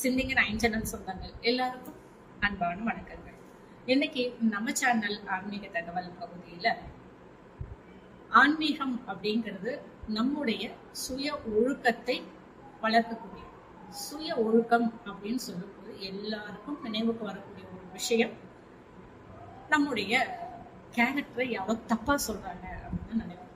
சிந்திங்க nine channel சொந்தங்கள் எல்லாருக்கும் அன்பான வணக்கங்கள். இன்னைக்கு நம்ம சேனல் ஆன்மீக தகவல் பகுதியில ஆன்மீகம் அப்படிங்கிறது நம்முடைய சுய ஒழுக்கத்தை வளர்க்கக்கூடிய சுய ஒழுக்கம் அப்படின்னு சொல்லும்போது எல்லாருக்கும் நினைவுக்கு வரக்கூடிய ஒரு விஷயம். நம்முடைய கேரக்டரை யாரோ தப்பா சொல்றாங்க அப்படின்னு நினைப்போம்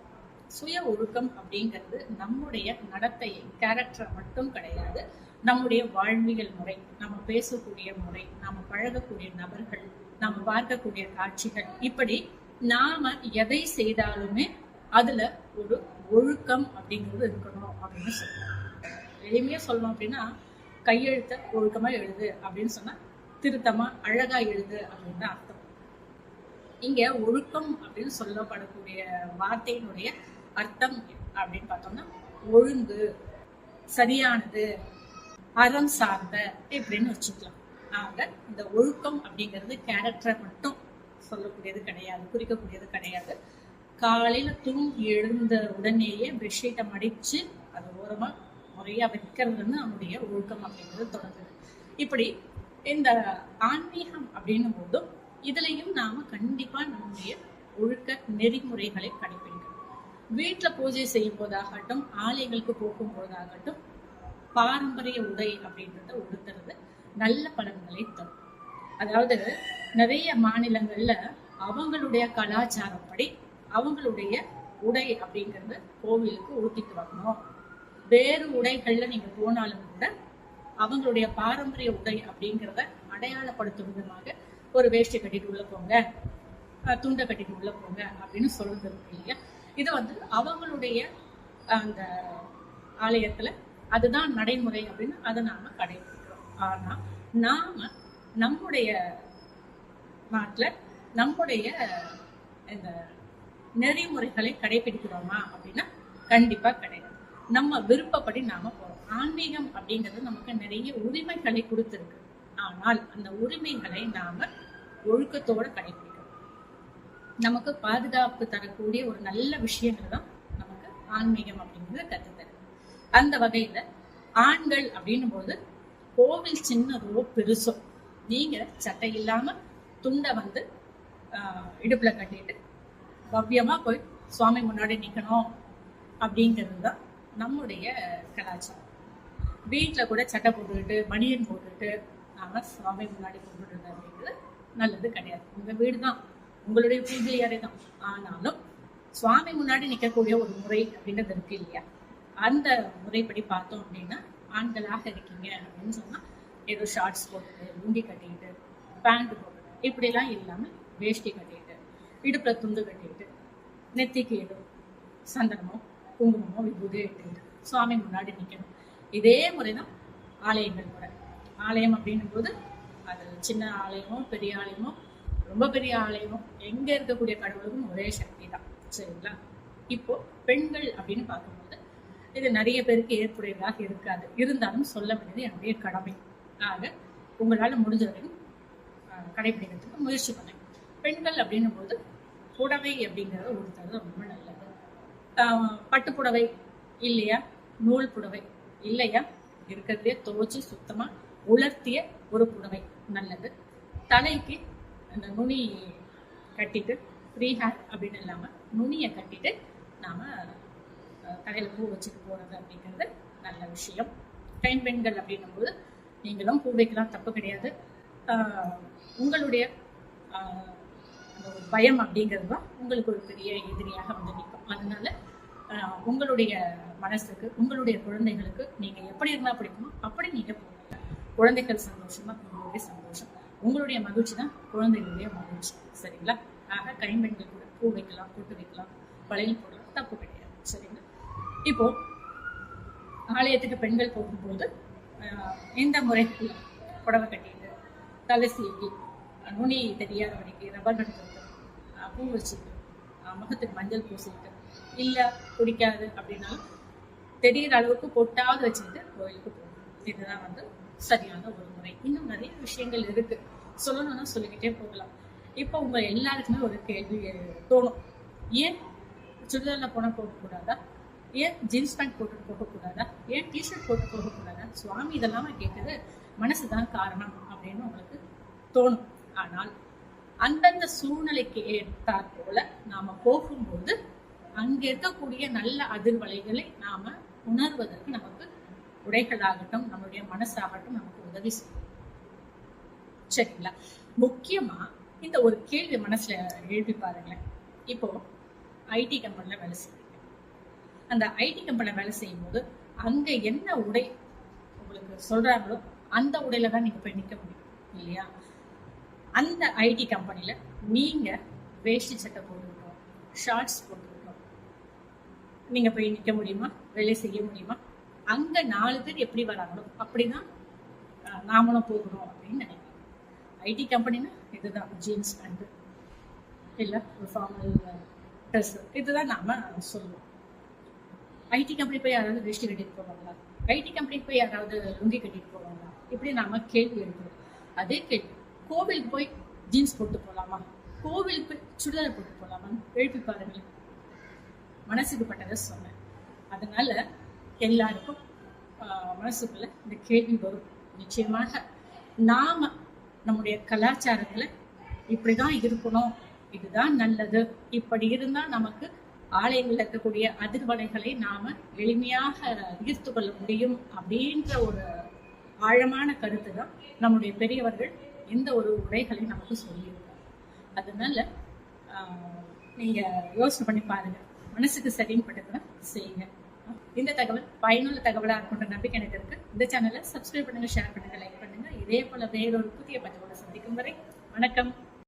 சுய ஒழுக்கம் அப்படிங்கிறது நம்முடைய நடத்தையை கேரக்டர் மட்டும் கிடையாது நம்முடைய வாழ்வியல் முறை நம்ம பேசக்கூடிய முறை நாம பழகக்கூடிய நபர்கள் நாம பார்க்கக்கூடிய காட்சிகள் இப்படி நாம எதை செய்தாலுமே அதுல ஒரு ஒழுக்கம் அப்படிங்கிறது இருக்கணும் அப்படின்னு சொல்லுவோம் எளிமையா சொல்லணும் அப்படின்னா கையெழுத்த ஒழுக்கமா எழுது அப்படின்னு சொன்னா திருத்தமா அழகா எழுது அப்படின்னு அர்த்தம். இங்க ஒழுக்கம் அப்படின்னு சொல்லப்படக்கூடிய வார்த்தையினுடைய அர்த்தம் அப்படின்னு பார்த்தோம்னா ஒழுங்கு சரியானது அறம் சார்ந்த இப்படின்னு வச்சுக்கலாம். ஆக இந்த ஒழுக்கம் அப்படிங்கிறது கேரக்டரை மட்டும் சொல்லக்கூடியது கிடையாது குறிக்கக்கூடியது கிடையாது. காலையில தூங்கி எழுந்த உடனேயே பெட்ஷீட்டை மடிச்சு அது ஓரமா முறையா வைக்கிறதுன்னு நம்முடைய ஒழுக்கம் அப்படிங்கிறது தொடங்குது. இப்படி இந்த ஆன்மீகம் அப்படின்னும் போதும் இதுலயும் நாம கண்டிப்பா நம்முடைய ஒழுக்க நெறிமுறைகளை கடைபிடிக்கணும் வீட்டுல பூஜை செய்யும் போதாகட்டும் ஆலயங்களுக்கு போகும் போதாகட்டும் பாரம்பரிய உடை அப்படின்றத உடுத்துறது நல்ல பலன்களை தரும். அதாவது நிறைய மாநிலங்கள்ல அவங்களுடைய கலாச்சாரப்படி அவங்களுடைய உடை அப்படிங்கறத கோவிலுக்கு உடுத்திட்டு வரணும். வேறு உடைகள்ல நீங்க போனாலும் கூட அவங்களுடைய பாரம்பரிய உடை அப்படிங்கிறத அடையாளப்படுத்தும் விதமாக ஒரு வேஷ்டி கட்டிட்டு உள்ள போங்க துண்டை கட்டிட்டு உள்ள போங்க அப்படின்னு சொல்றது இல்லையா? இது வந்து அவங்களுடைய அந்த ஆலயத்துல அதுதான் நடைமுறை அப்படின்னு அதை நாம கடைபிடிக்கிறோம். ஆனா நாம நம்முடைய நாட்டுல நம்முடைய இந்த நெறிமுறைகளை கடைபிடிக்கிறோமா அப்படின்னா கண்டிப்பா கிடையாது. நம்ம விருப்பப்படி நாம போறோம். ஆன்மீகம் அப்படிங்கிறது நமக்கு நிறைய உரிமைகளை கொடுத்திருக்கு. ஆனால் அந்த உரிமைகளை நாம ஒழுக்கத்தோட கடைபிடிக்கிறோம். நமக்கு பாதுகாப்பு தரக்கூடிய ஒரு நல்ல விஷயங்கள் தான் நமக்கு ஆன்மீகம் அப்படிங்கிறது கற்றுத்தருது. அந்த வகையில ஆண்கள் அப்படின்னும் போது கோவில் சின்னதோ பெருசோ. நீங்க சட்டை இல்லாம துண்டை வந்து இடுப்புல கட்டிட்டு பவ்யமா போய் சுவாமி முன்னாடி நிக்கணும் அப்படிங்கிறது தான் நம்முடைய கலாச்சாரம். வீட்டுல கூட சட்டை போட்டுக்கிட்டு மணியன் போட்டுக்கிட்டு நாம சுவாமி முன்னாடி கும்பிடுறது அப்படிங்கிறது நல்லது கிடையாது. உங்க வீடு தான். உங்களுடைய பூஜை அறை தான். ஆனாலும் சுவாமி முன்னாடி நிக்கக்கூடிய ஒரு முறை அப்படின்றது இருக்கு இல்லையா? அந்த முறைப்படி பார்த்தோம் அப்படின்னா ஆண்களாக இருக்கீங்க அப்படின்னு சொன்னா ஏதோ ஷார்ட்ஸ் போட்டுட்டு முண்டி கட்டிக்கிட்டு பேண்ட் போட்டுட்டு இப்படிலாம் இல்லாம வேஷ்டி கட்டிட்டு இடுப்புல துண்டு கட்டிட்டு நெத்திக்கு ஏதோ சந்தனமோ குங்குமமோ விபூதியோ இட்டுக்கிட்டு சுவாமி முன்னாடி நிக்கணும். இதே முறைதான் ஆலயங்கள் கூட. ஆலயம் அப்படின்னும் போது அது சின்ன ஆலயமோ பெரிய ஆலயமோ ரொம்ப பெரிய ஆலயமோ எங்க இருக்கக்கூடிய கடவுளுக்கும் ஒரே சக்தி தான் சரிங்களா? இப்போ பெண்கள் அப்படின்னு பார்க்கும்போது இது நிறைய பேருக்கு ஏற்புடையதாக இருக்காது. இருந்தாலும் சொல்ல வேண்டியது என்னுடைய கடமை. ஆக உங்களால் முடிஞ்ச வரைக்கும் கடைபிடிக்கிறதுக்கு முயற்சி பண்ணுங்க. பெண்கள் அப்படின்னும் போது புடவை அப்படிங்கிறத உடுத்துறது ரொம்ப நல்லது. பட்டு புடவை இல்லையா? நூல் புடவை இல்லையா? இருக்கிறதே துவைச்சு சுத்தமாக உலர்த்திய ஒரு புடவை நல்லது. தலைக்கு அந்த நுனி கட்டிட்டு ஃப்ரீ ஹேர் அப்படின்னு இல்லாமல் நுனியை கட்டிட்டு நாம் தலையில பூ வச்சுட்டு போறது அப்படிங்கிறது நல்ல விஷயம். கைம்பெண்கள் அப்படின்னும் போது நீங்களும் பூ வைக்கலாம் தப்பு கிடையாது. உங்களுடைய அந்த ஒரு பயம் அப்படிங்கிறது தான் உங்களுக்கு ஒரு பெரிய எதிரியாக வந்து நிற்கும். அதனால உங்களுடைய மனசுக்கு உங்களுடைய குழந்தைகளுக்கு நீங்க எப்படி இருந்தா பிடிக்குமோ அப்படி நீங்க போங்க குழந்தைகள் சந்தோஷமா உங்களுடைய சந்தோஷம். உங்களுடைய மகிழ்ச்சி தான் குழந்தைகளுடைய மகிழ்ச்சி. சரிங்களா? ஆக கைம்பெண்கள் கூட பூ வைக்கலாம் கூட்டு வைக்கலாம் வளையல் போடலாம் தப்பு கிடையாது. சரிங்களா? இப்போ ஆலயத்துக்கு பெண்கள் போகும்போது ஆஹ், இந்த முறைக்கு புடவை கட்டிட்டு தலை சீவி நுனி தெரியாத வரைக்கும் ரப்பர் கட்டு பூ வச்சுட்டு முகத்துக்கு மஞ்சள் பூசிட்டு இல்லை பிடிக்காது அப்படின்னாலும் தெரியிற அளவுக்கு பொட்டாவது வச்சுக்கிட்டு கோயிலுக்கு போகணும். இதுதான் வந்து சரியான ஒரு முறை. இன்னும் நிறைய விஷயங்கள் இருக்கு. சொல்லணும்னா சொல்லிக்கிட்டே போகலாம். இப்போ உங்க எல்லாருக்குமே ஒரு கேள்வி தோணும். ஏன் சுடுதலில் போனால் போகக்கூடாதா? ஏன் ஜீன்ஸ் பேண்ட் போட்டு போகக்கூடாதா? ஏன் டிஷர்ட் போட்டு போகக்கூடாதா? சுவாமி இதெல்லாம் கேட்குது மனசுதான் காரணம் அப்படின்னு உங்களுக்கு தோணும். ஆனால் அந்தந்த சூழ்நிலைக்கு ஏற்றாற் போல நாம போகும்போது அங்க இருக்கக்கூடிய நல்ல அதிர்வலைகளை நாம உணர்வதற்கு நமக்கு உடைகளாகட்டும் நம்மளுடைய மனசாகட்டும் நமக்கு உதவி செய்யும். சரிங்களா? முக்கியமா இந்த ஒரு கேள்வி மனசுல எழுப்பி பாருங்களேன். இப்போ ஐடி கம்பெனில வேலை செய்யும் அந்த ஐடி கம்பெனியில் வேலை செய்யும் போது அங்கே என்ன உடை உங்களுக்கு சொல்கிறாங்களோ அந்த உடையில தான் நீங்கள் போய் நிற்க முடியும் இல்லையா? அந்த ஐடி கம்பெனியில் நீங்கள் வேஷ்டி சட்டை போட்டுருக்கோம் ஷார்ட்ஸ் போட்டுருக்கோம் நீங்கள் போய் நிற்க முடியுமா? வேலை செய்ய முடியுமா? அங்கே நாலு பேர் எப்படி வராங்களோ அப்படிதான் தான் நாமளும் போகணும் அப்படின்னு நினைக்கிறேன் ஐடி கம்பெனினா இதுதான் ஜீன்ஸ் பேண்ட்டு இல்லை ஒரு ஃபார்மல் ட்ரெஸ்ஸு இதுதான் நாம் சொல்லுவோம். ஐடி கம்பெனி போய் யாராவது வேஷ்டி கட்டிட்டு போவாங்களா? ஐடி கம்பெனி போய் யாராவது லுங்கி கட்டிட்டு போவாங்களா? இப்படி நாம கேள்வி எழுப்புறோம். அதே கேள்வி கோவிலுக்கு போய் ஜீன்ஸ் போட்டு போகலாமா கோவிலுக்கு போய் சுடிதார் போட்டு போகலாமா எழுப்பி பாருங்களேன். மனசுக்கு பட்டதை சொன்னேன். அதனால எல்லாருக்கும் ஆஹ், மனசுக்குள்ள இந்த கேள்வி வரும். நிச்சயமாக நாம நம்முடைய கலாச்சாரத்துல இப்படிதான் இருக்கணும். இதுதான் நல்லது. இப்படி இருந்தா நமக்கு ஆலயங்களில் இருக்கக்கூடிய அதிர்வலைகளை நாம எளிமையாக ஈர்த்து கொள்ள முடியும் அப்படின்ற ஒரு ஆழமான கருத்து தான் நம்முடைய பெரியவர்கள் இந்த ஒரு உரைகளை நமக்கு சொல்லியிருக்காங்க. அதனால ஆஹ், நீங்க யோசனை பண்ணி பாருங்க. மனசுக்கு சரின்னு பட்டதுன்னா செய்யுங்க. இந்த தகவல் பயனுள்ள தகவலாக இருக்குன்ற நம்பிக்கை எனக்கு இருக்கு. இந்த சேனலை சப்ஸ்கிரைப் பண்ணுங்க ஷேர் பண்ணுங்க லைக் பண்ணுங்க. இதே போல வேறொரு புதிய பதிவோட சந்திக்கும் வரை வணக்கம்.